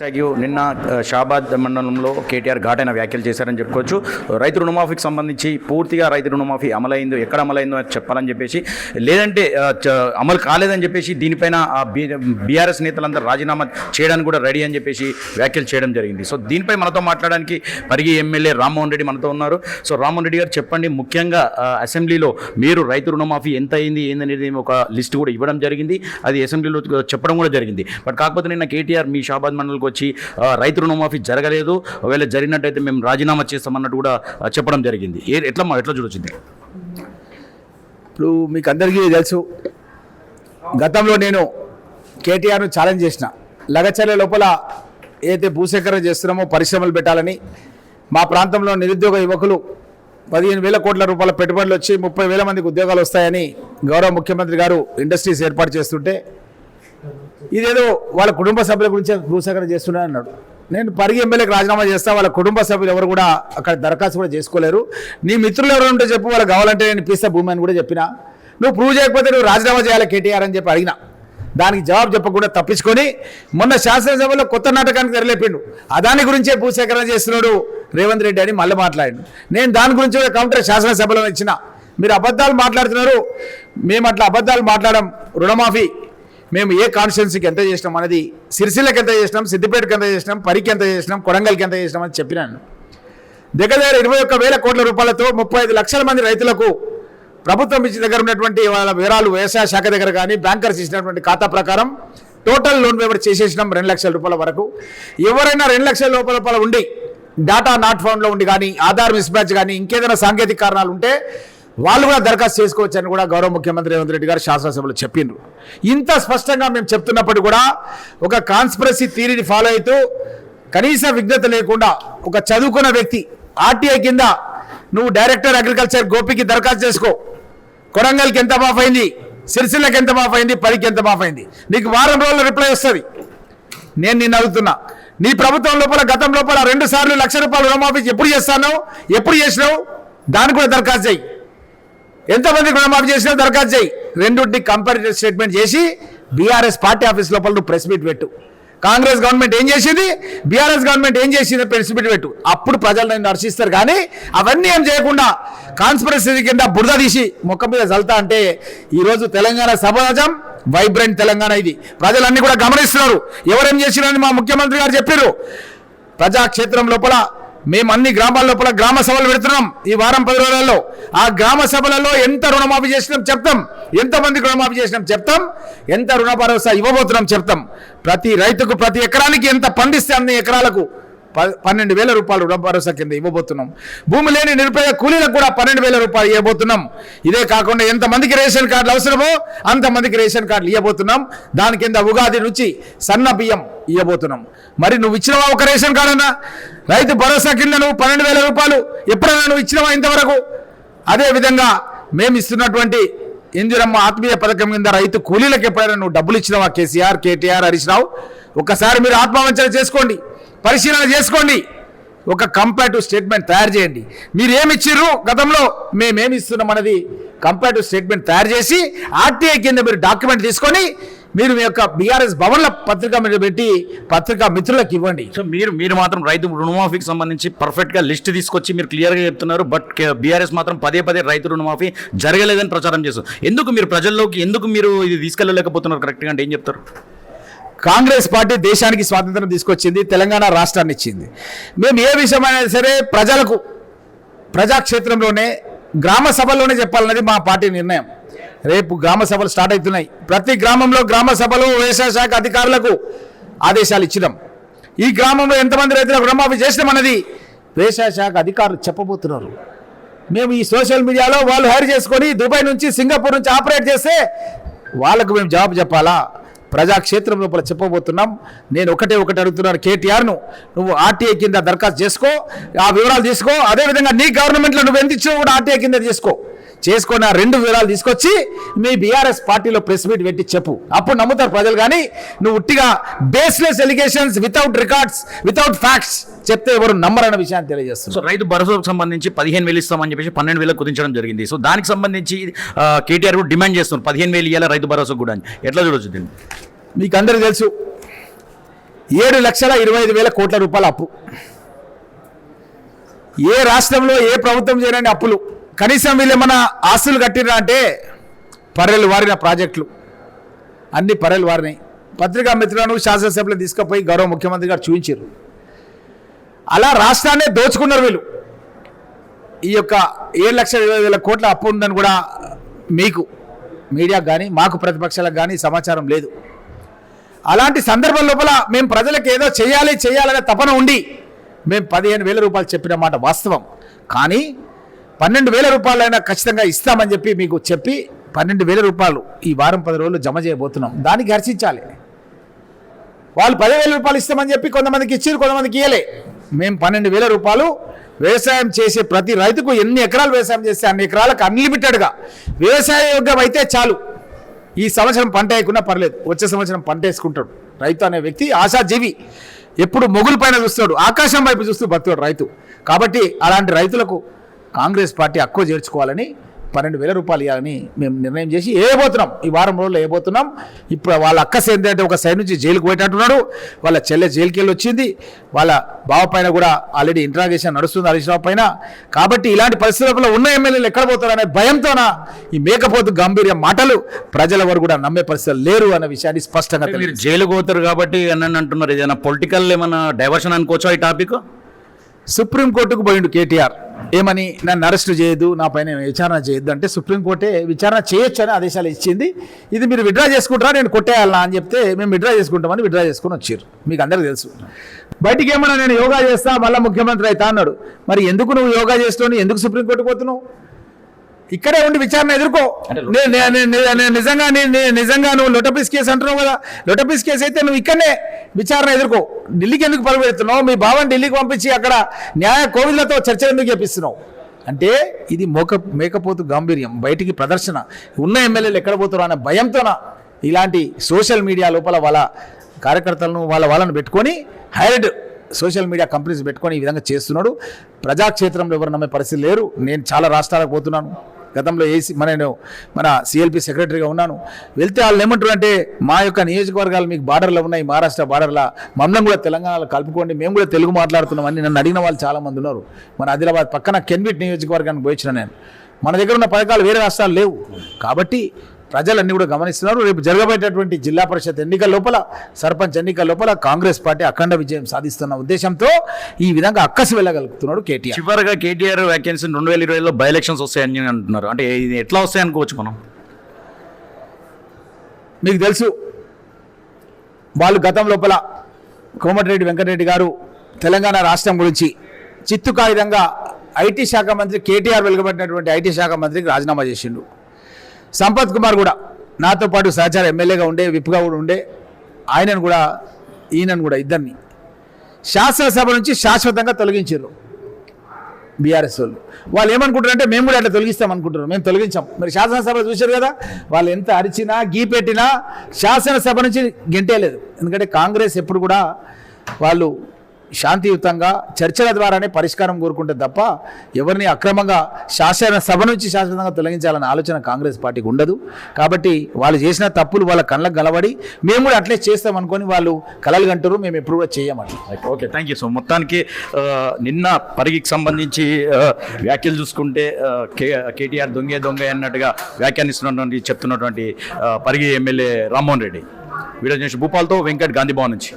Thank నిన్న షాబాద్ మండలంలో కేటీఆర్ ఘాటైన వ్యాఖ్యలు చేశారని చెప్పుకోవచ్చు. రైతు రుణమాఫీకి సంబంధించి పూర్తిగా రైతు రుణమాఫీ అమలైందో ఎక్కడ అమలైందో అని చెప్పాలని చెప్పేసి లేదంటే అమలు కాలేదని చెప్పేసి దీనిపైన బీఆర్ఎస్ నేతలందరూ రాజీనామా చేయడానికి కూడా రెడీ అని చెప్పేసి వ్యాఖ్యలు చేయడం జరిగింది. సో దీనిపై మనతో మాట్లాడడానికి పరిగి ఎమ్మెల్యే రామ్మోహన్ రెడ్డి మనతో ఉన్నారు. సో రామ్మోహన్ రెడ్డి గారు చెప్పండి ముఖ్యంగా అసెంబ్లీలో మీరు రైతు రుణమాఫీ ఎంత అయింది ఏందనేది ఒక లిస్ట్ కూడా ఇవ్వడం జరిగింది. అది అసెంబ్లీలో చెప్పడం కూడా జరిగింది. బట్ కాకపోతే నిన్న కేటీఆర్ మీ షాబాద్ మండలికి వచ్చి రైతు రుణమాఫీ జరగలేదు. ఒకవేళ జరిగినట్టయితే మేము రాజీనామా చేస్తామన్నట్టు కూడా చెప్పడం జరిగింది. ఏ ఎట్లా మా- ఎట్లా చూడొచ్చింది? ఇప్పుడు మీకు అందరికీ తెలుసు గతంలో నేను కేటీఆర్ను ఛాలెంజ్ చేసిన. లగచర్ల లోపల ఏదైతే భూసేకరణ చేస్తున్నామో పరిశ్రమలు పెట్టాలని మా ప్రాంతంలో నిరుద్యోగ యువకులు పదిహేను వేల కోట్ల రూపాయల పెట్టుబడులు వచ్చి ముప్పై వేల మందికి ఉద్యోగాలు వస్తాయని గౌరవ ముఖ్యమంత్రి గారు ఇండస్ట్రీస్ ఏర్పాటు చేస్తుంటే ఇదేదో వాళ్ళ కుటుంబ సభ్యుల గురించి భూసేకరణ చేస్తున్నా అన్నాడు. నేను పరిగి ఎమ్మెల్యేకి రాజీనామా చేస్తా వాళ్ళ కుటుంబ సభ్యులు ఎవరు కూడా అక్కడ దరఖాస్తు కూడా చేసుకోలేరు. నీ మిత్రులు ఎవరు ఉంటే చెప్పు వాళ్ళకి కావాలంటే నేను ఇప్పిస్తా భూమి అని కూడా చెప్పిన. నువ్వు ప్రూవ్ చేయకపోతే నువ్వు రాజీనామా చేయాలి కేటీఆర్ అని చెప్పి అడిగిన. దానికి జవాబు చెప్పకుండా తప్పించుకొని మొన్న శాసనసభలో కొత్త నాటకానికి తెరలేపిండు. అదాని గురించే భూసేకరణ చేస్తున్నాడు రేవంత్ రెడ్డి అని మళ్ళీ మాట్లాడిండు. నేను దాని గురించి కూడా కౌంటర్ శాసనసభలో ఇచ్చిన. మీరు అబద్ధాలు మాట్లాడుతున్నారు. మేము అట్లా అబద్ధాలు మాట్లాడడం రుణమాఫీ. మేము ఏ కాన్స్టిట్యున్సీకి ఎంత చేసినాం అనేది సిరిసిల్లకి ఎంత చేసినాం సిద్దిపేటకి ఎంత చేసినాం పరికి ఎంత చేసినాం కొడంగల్కి ఎంత చేసినాం అని చెప్పినాను దగ్గర దగ్గర ఇరవై ఒక్క వేల కోట్ల రూపాయలతో ముప్పై ఐదు లక్షల మంది రైతులకు ప్రభుత్వం ఇచ్చిన దగ్గర ఉన్నటువంటి వాళ్ళ వివరాలు వ్యవసాయ శాఖ దగ్గర కానీ బ్యాంకర్స్ ఇచ్చినటువంటి ఖాతా ప్రకారం టోటల్ లోన్ పేపర్ చేసేసినాం రెండు లక్షల రూపాయల వరకు. ఎవరైనా రెండు లక్షల రూపాయల రూపాయలు ఉండి డాటా నాట్ ఫౌండ్లో ఉండి కానీ ఆధార్ మిస్ మ్యాచ్ కానీ ఇంకేదైనా సాంకేతిక కారణాలు ఉంటే వాళ్ళు కూడా దరఖాస్తు చేసుకోవచ్చని కూడా గౌరవ ముఖ్యమంత్రి రేవంత్ రెడ్డి గారు శాసనసభలో చెప్పిండ్రు. ఇంత స్పష్టంగా మేము చెప్తున్నప్పుడు కూడా ఒక కాన్స్పిరసీ థీరీని ఫాలో అవుతూ కనీస విఘ్నత లేకుండా ఒక చదువుకున్న వ్యక్తి ఆర్టీఐ కింద నువ్వు డైరెక్టర్ అగ్రికల్చర్ గోపికి దరఖాస్తు చేసుకో. కొడంగల్కి ఎంత మాఫ్ అయింది? సిరిసిల్లకి ఎంత మాఫ్ అయింది? పరికి ఎంత మాఫ్ అయింది? నీకు వారం రోజుల్లో రిప్లై వస్తుంది. నేను నిన్ను అడుగుతున్నా. నీ ప్రభుత్వం లోపల గతం లోపల రెండు సార్లు లక్ష రూపాయలు రుణమాఫీ ఎప్పుడు చేస్తాను ఎప్పుడు చేసినావు? దానికి కూడా దరఖాస్తు చేయి. ఎంతమంది రుణమాఫీ చేసినా దరఖాస్తు చేయి. రెండింటిని కంపారిటివ్ స్టేట్మెంట్ చేసి బీఆర్ఎస్ పార్టీ ఆఫీస్ లోపల నువ్వు ప్రెస్ మీట్ పెట్టు. కాంగ్రెస్ గవర్నమెంట్ ఏం చేసింది? బీఆర్ఎస్ గవర్నమెంట్ ఏం చేసింది? ప్రెస్ మీట్ పెట్టు. అప్పుడు ప్రజలు నిన్ను దర్శిస్తారు కానీ అవన్నీ ఏం చేయకుండా కాన్స్పరసీ కింద బురద తీసి మొక్క మీద చల్తా అంటే ఈరోజు తెలంగాణ సమాజం వైబ్రెంట్ తెలంగాణ ఇది. ప్రజలన్నీ కూడా గమనిస్తున్నారు. ఎవరేం చేసిరని మా ముఖ్యమంత్రి గారు చెప్పారు ప్రజాక్షేత్రం లోపల మేము అన్ని గ్రామాల లోపల గ్రామ సభలు పెడుతున్నాం ఈ వారం పది రోజులలో. ఆ గ్రామ సభలలో ఎంత రుణమాఫీ చేసినాం చెప్తాం. ఎంతమందికి రుణమాఫీ చేసినాం చెప్తాం. ఎంత రుణ భరోసా ఇవ్వబోతున్నాం చెప్తాం. ప్రతి రైతుకు ప్రతి ఎకరానికి ఎంత పండిస్తే అన్ని ఎకరాలకు పన్నెండు వేల రూపాయలు రుణ భరోసా కింద ఇవ్వబోతున్నాం. భూమి లేని నిరుపేద కూలీలకు కూడా పన్నెండు వేల రూపాయలు ఇవ్వబోతున్నాం. ఇదే కాకుండా ఎంతమందికి రేషన్ కార్డులు అవసరమో అంతమందికి రేషన్ కార్డులు ఇవ్వబోతున్నాం. దాని కింద ఉగాది నుంచి సన్న బియ్యం ఇవ్వబోతున్నాం. మరి నువ్వు ఇచ్చినవా ఒక రేషన్ కార్డు అన్నా? రైతు భరోసా కింద నువ్వు పన్నెండు వేల రూపాయలు ఎప్పుడైనా నువ్వు ఇచ్చినవా ఇంతవరకు? అదేవిధంగా మేము ఇస్తున్నటువంటి ఇందిరమ్మ ఆత్మీయ పథకం కింద రైతు కూలీలకు ఎప్పుడైనా నువ్వు డబ్బులు ఇచ్చినవా? కేసీఆర్ కేటీఆర్ హరీష్ రావు? ఒకసారి మీరు ఆత్మవంచన చేసుకోండి. పరిశీలన చేసుకోండి. ఒక కంపేటివ్ స్టేట్మెంట్ తయారు చేయండి. మీరు ఏమి ఇచ్చిర్రు గతంలో మేమేమి ఇస్తున్నాం అనేది కంపేటివ్ స్టేట్మెంట్ తయారు చేసి ఆర్టీఐ కింద మీరు డాక్యుమెంట్ తీసుకొని మీరు మీ యొక్క బీఆర్ఎస్ భవన్ల పత్రిక మీద పెట్టి పత్రికా మిత్రులకు ఇవ్వండి. సో మీరు మీరు మాత్రం రైతు రుణమాఫీకి సంబంధించి పర్ఫెక్ట్గా లిస్ట్ తీసుకొచ్చి మీరు క్లియర్గా చెప్తున్నారు బట్ బీఆర్ఎస్ మాత్రం పదే పదే రైతు రుణమాఫీ జరగలేదని ప్రచారం చేస్తారు ఎందుకు మీరు ప్రజల్లోకి ఎందుకు మీరు ఇది తీసుకెళ్ళలేకపోతున్నారు కరెక్ట్గా అంటే ఏం చెప్తారు? కాంగ్రెస్ పార్టీ దేశానికి స్వాతంత్రం తీసుకొచ్చింది తెలంగాణ రాష్ట్రాన్ని ఇచ్చింది. మేము ఏ విషయమైనా సరే ప్రజలకు ప్రజాక్షేత్రంలోనే గ్రామ సభల్లోనే చెప్పాలన్నది మా పార్టీ నిర్ణయం. రేపు గ్రామ సభలు స్టార్ట్ అవుతున్నాయి. ప్రతి గ్రామంలో గ్రామ సభలు వ్యవసాయ శాఖ అధికారులకు ఆదేశాలు ఇచ్చినాం. ఈ గ్రామంలో ఎంతమంది రైతులకు రుణమాఫీ చేసినామన్నది వ్యవసాయ శాఖ అధికారులు చెప్పబోతున్నారు. మేము ఈ సోషల్ మీడియాలో వాళ్ళు హైర్ చేసుకొని దుబాయ్ నుంచి సింగపూర్ నుంచి ఆపరేట్ చేస్తే వాళ్ళకు మేము జవాబు చెప్పాలా? ప్రజాక్షేత్రం లోపల చెప్పబోతున్నాం. నేను ఒకటే ఒకటి అడుగుతున్నాను. కేటీఆర్ను నువ్వు ఆర్టీఐ కింద దరఖాస్తు చేసుకో. ఆ వివరాలు తీసుకో. అదేవిధంగా నీ గవర్నమెంట్లో నువ్వు ఎంత ఇచ్చినా కూడా ఆర్టీఐ కింద చేసుకో చేసుకొని ఆ రెండు వివరాలు తీసుకొచ్చి మీ బీఆర్ఎస్ పార్టీలో ప్రెస్ మీట్ పెట్టి చెప్పు. అప్పుడు నమ్ముతారు ప్రజలు కానీ నువ్వు ఉట్టిగా baseless allegations without records without facts చెప్తే ఎవరు నమ్మరన్న విషయాన్ని తెలియజేస్తున్నారు. సో రైతు భరోసాకు సంబంధించి పదిహేను వేలు ఇస్తామని చెప్పేసి పన్నెండు వేలకు కుదించడం జరిగింది. సో దానికి సంబంధించి కేటీఆర్ కూడా డిమాండ్ చేస్తున్నారు. పదిహేను వేలు ఇవ్వాలి రైతు భరోసా కూడా అని. ఎట్లా చూడొచ్చు దీన్ని? మీకు అందరికీ తెలుసు ఏడు లక్షల ఇరవై ఐదు వేల కోట్ల రూపాయల అప్పు. ఏ రాష్ట్రంలో ఏ ప్రభుత్వం చేయని అప్పులు? కనీసం వీళ్ళు ఏమైనా ఆస్తులు కట్టిరా అంటే పర్రెలు వారిన ప్రాజెక్టులు. అన్ని పర్రెలు వారినాయి. పత్రికా మిత్రులను శాసనసభలో తీసుకుపోయి గౌరవ ముఖ్యమంత్రి గారు చూపించారు అలా రాష్ట్రాన్నే దోచుకున్నారు వీళ్ళు. ఈ యొక్క ఏడు లక్షల ఇరవై వేల కోట్ల అప్పు ఉందని కూడా మీకు మీడియాకు కానీ మాకు ప్రతిపక్షాలకు కానీ సమాచారం లేదు. అలాంటి సందర్భం లోపల మేము ప్రజలకు ఏదో చేయాలి చేయాలనే తపన ఉండి మేము పదిహేను వేల రూపాయలు చెప్పిన మాట వాస్తవం. కానీ పన్నెండు వేల రూపాయలైనా ఖచ్చితంగా ఇస్తామని చెప్పి మీకు చెప్పి పన్నెండు వేల రూపాయలు ఈ వారం పది రోజులు జమ చేయబోతున్నాం. దానికి హర్షించాలి. వాళ్ళు పదివేల రూపాయలు ఇస్తామని చెప్పి కొంతమందికి ఇచ్చారు కొంతమందికి ఇవ్వలే మేము పన్నెండు వేల రూపాయలు వ్యవసాయం చేసే ప్రతి రైతుకు ఎన్ని ఎకరాలు వ్యవసాయం చేస్తే అన్ని ఎకరాలకు అన్లిమిటెడ్గా వ్యవసాయ యోగ్యం అయితే చాలు. ఈ సంవత్సరం పంట వేయకున్నా పర్లేదు. వచ్చే సంవత్సరం పంట వేసుకుంటాడు. రైతు అనే వ్యక్తి ఆశాజీవి. ఎప్పుడు మొగుల పైన చూస్తాడు. ఆకాశం వైపు చూస్తూ బతుకుతాడు రైతు. కాబట్టి అలాంటి రైతులకు కాంగ్రెస్ పార్టీ హక్కు చేర్చుకోవాలని పన్నెండు వేల రూపాయలు ఇవ్వాలని మేము నిర్ణయం చేసి వేయబోతున్నాం. ఈ వారం రోజుల్లో వేయబోతున్నాం. ఇప్పుడు వాళ్ళ అక్క ఏంటంటే ఒక సైడ్ నుంచి జైలుకు పోయేటట్టున్నాడు. వాళ్ళ చెల్లె జైలుకి వెళ్ళి వచ్చింది. వాళ్ళ బావ పైన కూడా ఆల్రెడీ ఇంట్రాగేషన్ నడుస్తుంది హరీష్ రావు పైన. కాబట్టి ఇలాంటి పరిస్థితుల్లో ఉన్న ఎమ్మెల్యేలు ఎక్కడ పోతారనే భయంతోన ఈ మేకపోతు గంభీర్య మాటలు ప్రజల వరకు కూడా నమ్మే పరిస్థితులు లేరు అనే విషయాన్ని స్పష్టంగా మీరు. జైలుకు పోతారు కాబట్టి అని అంటున్నారు. ఏదైనా పొలిటికల్ ఏమైనా డైవర్షన్ అనుకోవచ్చా ఈ టాపిక్ సుప్రీంకోర్టుకు పోయిండు కేటీఆర్. ఏమని నన్ను అరెస్టు చేయొద్దు నా పైన విచారణ చేయొద్దు అంటే సుప్రీంకోర్టే విచారణ చేయొచ్చు అని ఆదేశాలు ఇచ్చింది. ఇది మీరు విడ్రా చేసుకుంటారా? నేను కొట్టేయాలనా అని చెప్తే మేము విడ్రా చేసుకుంటామని విడ్రా చేసుకుని వచ్చారు. మీకు అందరికీ తెలుసు. బయటికి ఏమన్నా నేను యోగా చేస్తా మళ్ళీ ముఖ్యమంత్రి అవుతా అన్నాడు. మరి ఎందుకు నువ్వు యోగా చేస్తావు ఎందుకు సుప్రీంకోర్టు పోతున్నావు? ఇక్కడే ఉండి విచారణ ఎదుర్కో. నిజంగా నిజంగా నువ్వు లొటపీస్ కేసు అంటున్నావు కదా లొటపీస్ కేసు అయితే నువ్వు ఇక్కడనే విచారణ ఎదుర్కో. ఢిల్లీకి ఎందుకు పరుగెడుతున్నావు మీ భావం ఢిల్లీకి పంపించి అక్కడ న్యాయ కోవిలతో చర్చ ఎందుకు చేపిస్తున్నావు? అంటే ఇది మోక మేకపోతు గాంభీర్యం బయటికి ప్రదర్శన. ఉన్న ఎమ్మెల్యేలు ఎక్కడ పోతారో అనే భయంతోన ఇలాంటి సోషల్ మీడియా లోపల వాళ్ళ కార్యకర్తలను వాళ్ళ వాళ్ళని పెట్టుకొని హైర్డ్ సోషల్ మీడియా కంపెనీస్ పెట్టుకొని ఈ విధంగా చేస్తున్నాడు. ప్రజాక్షేత్రంలో ఎవరు నమ్మే పరిస్థితి లేరు. నేను చాలా రాష్ట్రాలకు పోతున్నాను. గతంలో ఏసీ మన నేను మన సిఎల్పి సెక్రటరీగా ఉన్నాను. వెళ్తే వాళ్ళు ఏమంటారు అంటే మా యొక్క నియోజకవర్గాలు మీకు బార్డర్లో ఉన్నాయి మహారాష్ట్ర బార్డర్లో. మమ్మల్ని కూడా తెలంగాణలో కలుపుకోండి మేము కూడా తెలుగు మాట్లాడుతున్నాం అని నన్ను అడిగిన వాళ్ళు చాలామంది ఉన్నారు. మన ఆదిలాబాద్ పక్కన కెన్విట్ నియోజకవర్గానికి పోయించిన నేను. మన దగ్గర ఉన్న పథకాలు వేరే రాష్ట్రాలు లేవు. కాబట్టి ప్రజలన్నీ కూడా గమనిస్తున్నారు. రేపు జరగబోయేటటువంటి జిల్లా పరిషత్ ఎన్నికల లోపల సర్పంచ్ ఎన్నికల లోపల కాంగ్రెస్ పార్టీ అఖండ విజయం సాధిస్తున్న ఉద్దేశంతో ఈ విధంగా అక్కసి వెళ్ళగలుగుతున్నాడు కేటీఆర్. చివరిగా కేటీఆర్ వ్యాకెన్సీ రెండు వేల ఇరవైలో బై ఎలక్షన్స్ వస్తాయని అంటున్నారు. అంటే ఇది ఎట్లా వస్తాయి అనుకోవచ్చు మనం? మీకు తెలుసు వాళ్ళు గతం లోపల కోమటిరెడ్డి వెంకటరెడ్డి గారు తెలంగాణ రాష్ట్రం గురించి చిత్తు కాగితంగా ఐటీ శాఖ మంత్రి కేటీఆర్ వెలువబడినటువంటి ఐటీ శాఖ మంత్రికి రాజీనామా చేసిండు. సంపత్ కుమార్ కూడా నాతో పాటు సహచార ఎమ్మెల్యేగా ఉండే విప్గా కూడా ఉండే. ఆయనను కూడా ఈయనను కూడా ఇద్దరిని శాసనసభ నుంచి శాశ్వతంగా తొలగించారు బీఆర్ఎస్ వాళ్ళు. వాళ్ళు ఏమనుకుంటారంటే మేము కూడా అట్లా తొలగిస్తాం అనుకుంటున్నారు మేము తొలగించాం. మరి శాసనసభ చూశారు కదా వాళ్ళు ఎంత అరిచినా గీ పెట్టినా శాసనసభ నుంచి గెంటేయలేదు. ఎందుకంటే కాంగ్రెస్ ఎప్పుడు కూడా వాళ్ళు శాంతియుతంగా చర్చల ద్వారానే పరిష్కారం కోరుకుంటే తప్ప ఎవరిని అక్రమంగా శాసనసభ నుంచి శాశ్వతంగా తొలగించాలనే ఆలోచన కాంగ్రెస్ పార్టీకి ఉండదు. కాబట్టి వాళ్ళు చేసిన తప్పులు వాళ్ళ కళ్ళకు గలబడి మేము కూడా అట్లే చేస్తాం అనుకొని వాళ్ళు కలలు కంటారు మేము ఎప్పుడు కూడా చేయమని ఓకే థ్యాంక్ యూ సో మొత్తానికి నిన్న పరిగికి సంబంధించి వ్యాఖ్యలు చూసుకుంటే కే కేటీఆర్ దొంగే దొంగ అన్నట్టుగా వ్యాఖ్యానిస్తున్నటువంటి చెప్తున్నటువంటి పరిగి ఎమ్మెల్యే రామ్మోహన్ రెడ్డి. వీడియో చేసి భూపాల్తో వెంకట్ గాంధీ భవన్ నుంచి.